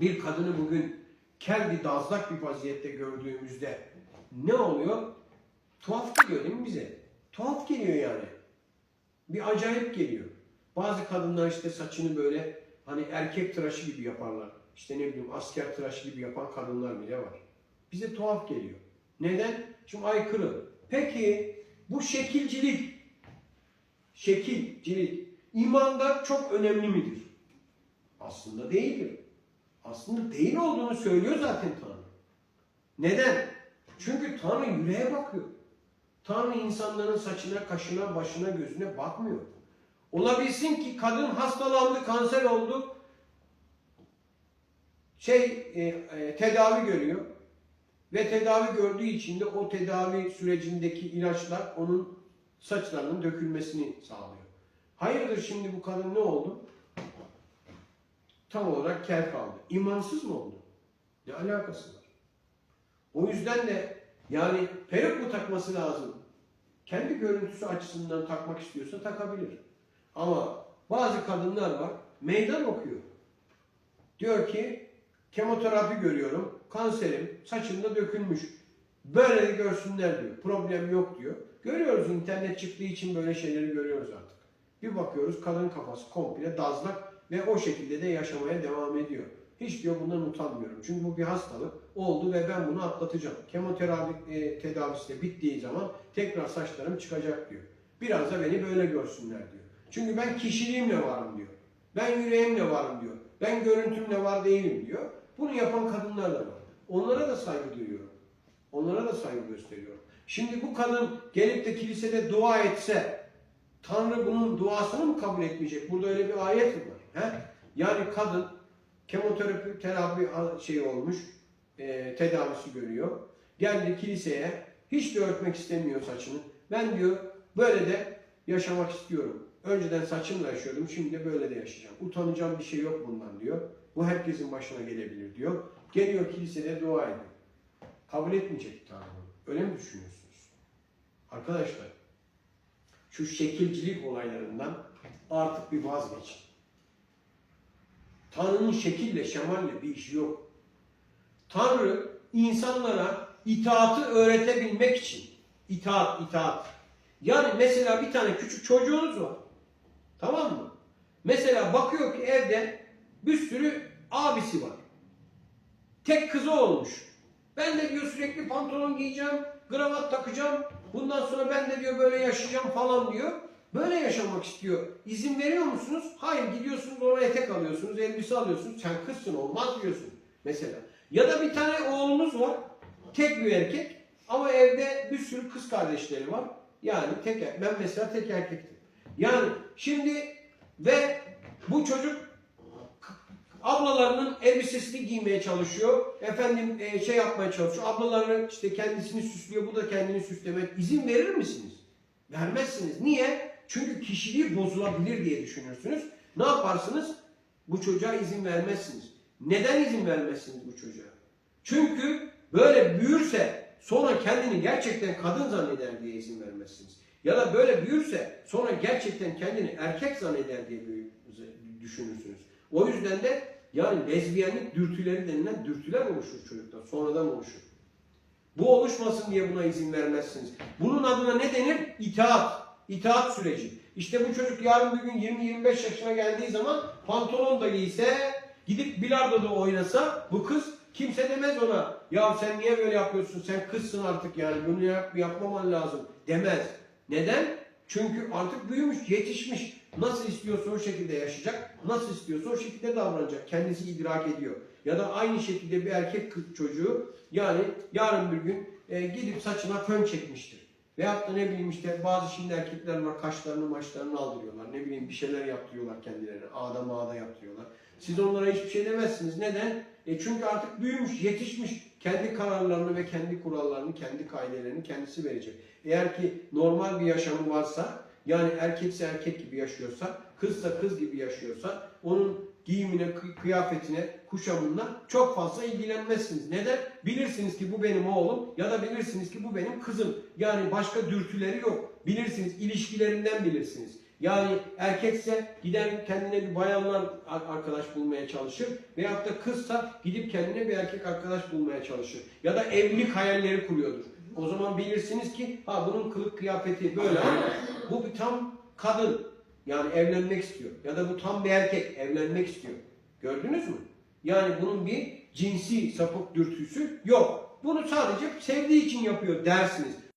bir kadını bugün kel bir dazlak bir vaziyette gördüğümüzde ne oluyor? Tuhaf geliyor değil mi bize? Tuhaf geliyor yani. Bir acayip geliyor. Bazı kadınlar işte saçını böyle hani erkek tıraşı gibi yaparlar. İşte ne bileyim asker tıraşı gibi yapan kadınlar bile var. Bize tuhaf geliyor. Neden? Çünkü aykırı. Peki bu şekilcilik, şekilcilik imanda çok önemli midir? Aslında değildir. Aslında değil olduğunu söylüyor zaten Tanrı. Neden? Çünkü Tanrı yüreğe bakıyor. Tanrı insanların saçına, kaşına, başına, gözüne bakmıyor. Olabilsin ki kadın hastalandı, kanser oldu, şey e, e, tedavi görüyor ve tedavi gördüğü için de o tedavi sürecindeki ilaçlar onun saçlarının dökülmesini sağlıyor. Hayırdır şimdi bu kadın ne oldu? Tam olarak kel kaldı. İmansız mı oldu? Ne alakası var? O yüzden de yani peruk mu takması lazım? Kendi görüntüsü açısından takmak istiyorsa takabilir. Ama bazı kadınlar var meydan okuyor. Diyor ki kemoterapi görüyorum, kanserim, saçımda dökülmüş. Böyle de görsünler diyor. Problem yok diyor. Görüyoruz internet çıktığı için böyle şeyleri görüyoruz artık. Bir bakıyoruz kadın kafası komple dazlak ve o şekilde de yaşamaya devam ediyor. Hiç diyor bundan utanmıyorum. Çünkü bu bir hastalık oldu ve ben bunu atlatacağım. Kemoterapi e, tedavisi de bittiği zaman tekrar saçlarım çıkacak diyor. Biraz da beni böyle görsünler diyor. Çünkü ben kişiliğimle varım diyor. Ben yüreğimle varım diyor. Ben görüntümle var değilim diyor. Bunu yapan kadınlar da var. Onlara da saygı duyuyorum. Onlara da saygı gösteriyorum. Şimdi bu kadın gelip de kilisede dua etse Tanrı bunun duasını mı kabul etmeyecek? Burada öyle bir ayet? He? Yani kadın kemoterapi terapi şey olmuş, e, tedavisi görüyor. Geldi kiliseye, hiç de örtmek istemiyor saçını. Ben diyor böyle de yaşamak istiyorum. Önceden saçımla yaşıyordum, şimdi de böyle de yaşayacağım. Utanacağım bir şey yok bundan diyor. Bu herkesin başına gelebilir diyor. Geliyor kilisede dua ediyor. Kabul etmeyecek Tanrı. Öyle mi düşünüyorsunuz? Arkadaşlar, şu şekilcilik olaylarından artık bir vazgeçin. Tanrı'nın şekille, şemalle bir işi yok. Tanrı insanlara itaatı öğretebilmek için, itaat, itaat. Yani mesela bir tane küçük çocuğunuz var. Tamam mı? Mesela bakıyor ki evde bir sürü abisi var. Tek kızı olmuş. Ben de diyor sürekli pantolon giyeceğim, kravat takacağım. Bundan sonra ben de diyor böyle yaşayacağım falan diyor. Böyle yaşamak istiyor. İzin veriyor musunuz? Hayır gidiyorsunuz ona etek alıyorsunuz, elbise alıyorsunuz. Sen kızsın olmaz diyorsun mesela. Ya da bir tane oğlunuz var. Tek bir erkek ama evde bir sürü kız kardeşleri var. Yani tek er- ben mesela tek erkektim. Yani şimdi ve bu çocuk ablalarının elbisesini giymeye çalışıyor. Efendim e, şey yapmaya çalışıyor. Ablaları işte kendisini süslüyor. Bu da kendini süslemek. İzin verir misiniz? Vermezsiniz. Niye? Çünkü kişiliği bozulabilir diye düşünürsünüz. Ne yaparsınız? Bu çocuğa izin vermezsiniz. Neden izin vermezsiniz bu çocuğa? Çünkü böyle büyürse sonra kendini gerçekten kadın zanneder diye izin vermezsiniz. Ya da böyle büyürse sonra gerçekten kendini erkek zanneder diye düşünürsünüz. O yüzden de yani lezbiyenlik dürtüleri denilen dürtüler oluşur çocukta. Sonradan oluşur. Bu oluşmasın diye buna izin vermezsiniz. Bunun adına ne denir? İtaat. İtaat süreci. İşte bu çocuk yarın bir gün 20-25 yaşına geldiği zaman pantolon da giyse, gidip bilardo da oynasa bu kız kimse demez ona. Ya sen niye böyle yapıyorsun? Sen kızsın artık yani bunu yap, yapmaman lazım demez. Neden? Çünkü artık büyümüş, yetişmiş. Nasıl istiyorsa o şekilde yaşayacak, nasıl istiyorsa o şekilde davranacak. Kendisi idrak ediyor. Ya da aynı şekilde bir erkek kız çocuğu yani yarın bir gün e, gidip saçına fön çekmiştir. Veyahut da ne bileyim işte bazı şimdi erkekler var kaşlarını maçlarını aldırıyorlar. Ne bileyim bir şeyler yaptırıyorlar kendilerine. Ağda mağda yaptırıyorlar. Siz onlara hiçbir şey demezsiniz. Neden? E çünkü artık büyümüş, yetişmiş. Kendi kararlarını ve kendi kurallarını, kendi kaidelerini kendisi verecek. Eğer ki normal bir yaşamı varsa, yani erkekse erkek gibi yaşıyorsa, kızsa kız gibi yaşıyorsa, onun giyimine, kı- kıyafetine, kuşamına çok fazla ilgilenmezsiniz. Neden? Bilirsiniz ki bu benim oğlum ya da bilirsiniz ki bu benim kızım. Yani başka dürtüleri yok. Bilirsiniz, ilişkilerinden bilirsiniz. Yani erkekse gider kendine bir bayanlar ar- arkadaş bulmaya çalışır. Veyahut da kızsa gidip kendine bir erkek arkadaş bulmaya çalışır. Ya da evlilik hayalleri kuruyordur. O zaman bilirsiniz ki ha bunun kılık kıyafeti böyle. bu bir tam kadın. Yani evlenmek istiyor. Ya da bu tam bir erkek evlenmek istiyor. Gördünüz mü? Yani bunun bir cinsi sapık dürtüsü yok. Bunu sadece sevdiği için yapıyor dersiniz.